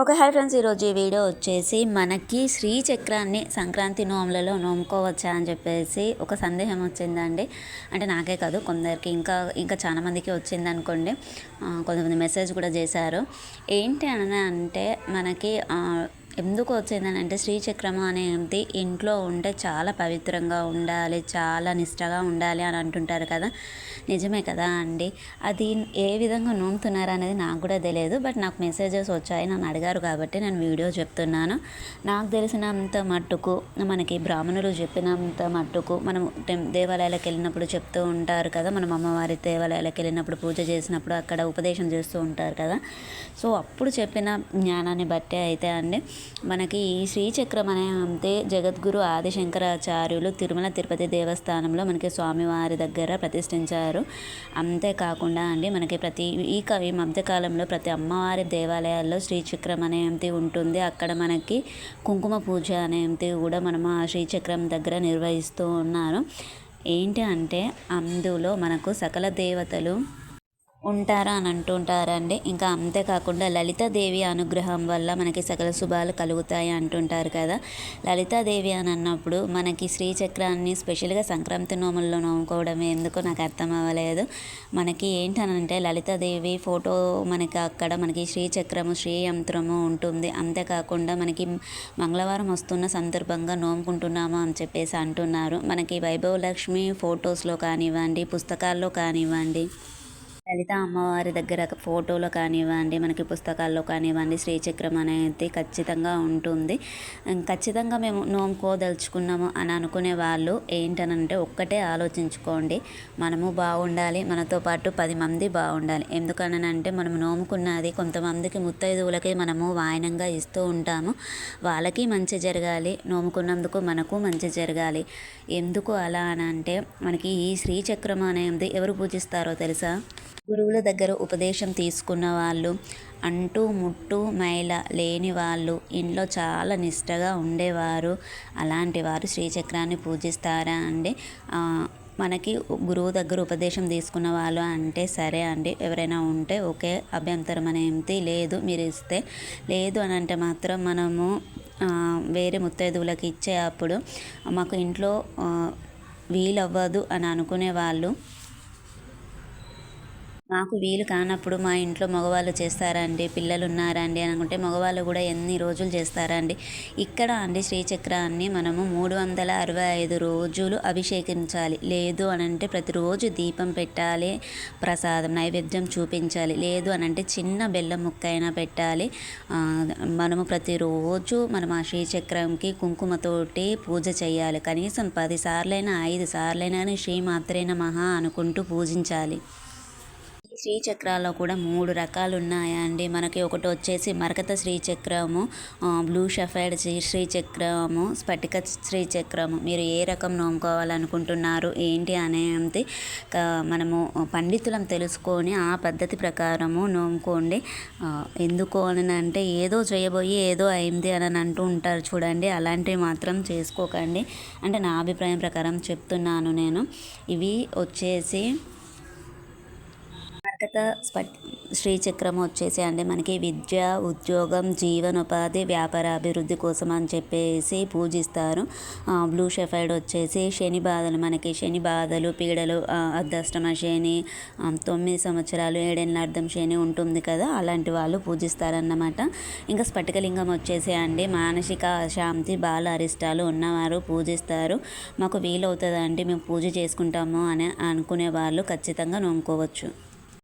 ఒక hi friends. ఈరోజు ఈ వీడియో వచ్చేసి మనకి శ్రీచక్రాన్ని సంక్రాంతి నోములలో నోముకోవచ్చా అని చెప్పేసి ఒక సందేహం వచ్చిందండి. అంటే నాకే కాదు కొందరికి ఇంకా ఇంకా చాలామందికి వచ్చింది అనుకోండి కొంతమంది మెసేజ్ కూడా చేశారు. ఏంటి అని అంటే మనకి ఎందుకు వచ్చిందని అంటే శ్రీచక్రమ అనేది ఇంట్లో ఉంటే చాలా పవిత్రంగా ఉండాలి చాలా నిష్టగా ఉండాలి అని అంటుంటారు కదా. నిజమే కదా అండి అది ఏ విధంగా నూముతున్నారు అనేది నాకు కూడా తెలియదు బట్ నాకు మెసేజెస్ వచ్చాయి నన్ను అడిగారు కాబట్టి నేను వీడియో చెప్తున్నాను. నాకు తెలిసినంత మట్టుకు మనకి బ్రాహ్మణులు చెప్పినంత మట్టుకు మనం దేవాలయాలకు వెళ్ళినప్పుడు చెప్తూ ఉంటారు కదా మనం అమ్మవారి దేవాలయాలకు వెళ్ళినప్పుడు పూజ చేసినప్పుడు అక్కడ ఉపదేశం చేస్తూ ఉంటారు కదా. సో అప్పుడు చెప్పిన జ్ఞానాన్ని బట్టే అయితే అండి మనకి ఈ శ్రీచక్రం అనే అంతే జగద్గురు ఆదిశంకరాచార్యులు తిరుమల తిరుపతి దేవస్థానంలో మనకి స్వామివారి దగ్గర ప్రతిష్ఠించారు. అంతేకాకుండా అండి మనకి ప్రతి ఈ ఈ మధ్యకాలంలో ప్రతి అమ్మవారి దేవాలయాల్లో శ్రీచక్రం అనేది ఉంటుంది. అక్కడ మనకి కుంకుమ పూజ అనేది కూడా మనం ఆ శ్రీచక్రం దగ్గర నిర్వహిస్తూ ఉన్నారు. ఏంటి అంటే అందులో మనకు సకల దేవతలు ఉంటారా అని అంటుంటారండి ఇంకా అంతేకాకుండా లలితాదేవి అనుగ్రహం వల్ల మనకి సకల శుభాలు కలుగుతాయి అంటుంటారు కదా. లలితాదేవి అని అన్నప్పుడు మనకి శ్రీచక్రాన్ని స్పెషల్గా సంక్రాంతి నోముల్లో నోముకోవడం ఎందుకో నాకు అర్థం అవ్వలేదు. మనకి ఏంటనంటే లలితాదేవి ఫోటో మనకి అక్కడ మనకి శ్రీచక్రము శ్రీయంత్రము ఉంటుంది. అంతేకాకుండా మనకి మంగళవారం వస్తున్న సందర్భంగా నోముకుంటున్నాము అని చెప్పేసి అంటున్నారు. మనకి వైభవ లక్ష్మి ఫొటోస్లో కానివ్వండి పుస్తకాల్లో కానివ్వండి. లలిత అమ్మవారి దగ్గర ఫోటోలో కానివ్వండి మనకి పుస్తకాల్లో కానివ్వండి శ్రీచక్రం అనేది ఖచ్చితంగా ఉంటుంది. ఖచ్చితంగా మేము నోముకోదలుచుకున్నాము అని అనుకునే వాళ్ళు ఏంటనంటే ఒక్కటే ఆలోచించుకోండి. మనము బాగుండాలి మనతో పాటు పది మంది బాగుండాలి. ఎందుకనంటే మనం నోముకున్నది కొంతమందికి ముత్తైదువులకి మనము వాయనంగా ఇస్తూ ఉంటాము. వాళ్ళకి మంచి జరగాలి నోముకున్నందుకు మనకు మంచి జరగాలి. ఎందుకు అలా అని అంటే మనకి ఈ శ్రీచక్రం అనేది ఎవరు పూజిస్తారో తెలుసా? గురువుల దగ్గర ఉపదేశం తీసుకున్న వాళ్ళు అంటూ ముట్టు మైల లేని వాళ్ళు ఇంట్లో చాలా నిష్టగా ఉండేవారు. అలాంటి వారు శ్రీచక్రాన్ని పూజిస్తారా అండి? మనకి గురువు దగ్గర ఉపదేశం తీసుకున్న వాళ్ళు అంటే సరే అండి. ఎవరైనా ఉంటే ఓకే అభ్యంతరం అనేది లేదు మీరు ఇస్తే. లేదు అని అంటే మాత్రం మనము వేరే ముత్తైదువులకు ఇచ్చే అప్పుడు మాకు ఇంట్లో వీలవ్వదు అని అనుకునే వాళ్ళు మాకు వీలు కానప్పుడు మా ఇంట్లో మగవాళ్ళు చేస్తారా అండి పిల్లలు ఉన్నారా అండి అనుకుంటే మగవాళ్ళు కూడా ఎన్ని రోజులు చేస్తారా అండి ఇక్కడ అండి శ్రీచక్రాన్ని మనము మూడు వందల అరవై ఐదు రోజులు అభిషేకించాలి. లేదు అని అంటే ప్రతిరోజు దీపం పెట్టాలి ప్రసాదం నైవేద్యం చూపించాలి. లేదు అని అంటే చిన్న బెల్లం ముక్క అయినా పెట్టాలి. మనము ప్రతిరోజు మనం ఆ శ్రీచక్రంకి కుంకుమతోటి పూజ చేయాలి. కనీసం పది సార్లైనా ఐదు సార్లైనా శ్రీ మాత్రైన మహా అనుకుంటూ పూజించాలి. శ్రీచక్రాల్లో కూడా మూడు రకాలు ఉన్నాయండి మనకి ఒకటి వచ్చేసి మరకత శ్రీచక్రము బ్లూ షఫైడ్ శ్రీచక్రము స్ఫటిక శ్రీచక్రము. మీరు ఏ రకం నోముకోవాలనుకుంటున్నారు ఏంటి అనేది మనము పండితులం తెలుసుకొని ఆ పద్ధతి ప్రకారము నోముకోండి. ఎందుకు అని అంటే ఏదో చేయబోయి ఏదో అయింది అని అంటూ ఉంటారు చూడండి అలాంటివి మాత్రం చేసుకోకండి. అంటే నా అభిప్రాయం ప్రకారం చెప్తున్నాను నేను. ఇవి వచ్చేసి కర్కట స్పట్ శ్రీచక్రం వచ్చేసి అంటే మనకి విద్య ఉద్యోగం జీవనోపాధి వ్యాపార అభివృద్ధి కోసం అని చెప్పేసి పూజిస్తారు. బ్లూ షెఫైడ్ వచ్చేసి శని బాధలు మనకి శని బాధలు పీడలు అర్ధాష్టమ శని తొమ్మిది సంవత్సరాలు ఏడేళ్ళ అర్థం శని ఉంటుంది కదా అలాంటి వాళ్ళు పూజిస్తారన్నమాట. ఇంకా స్ఫటికలింగం వచ్చేసి అండి మానసిక శాంతి బాల అరిష్టాలు ఉన్నవారు పూజిస్తారు. మాకు వీలవుతుందా అంటే మేము పూజ చేసుకుంటాము అని అనుకునే వాళ్ళు ఖచ్చితంగా నమ్ముకోవచ్చు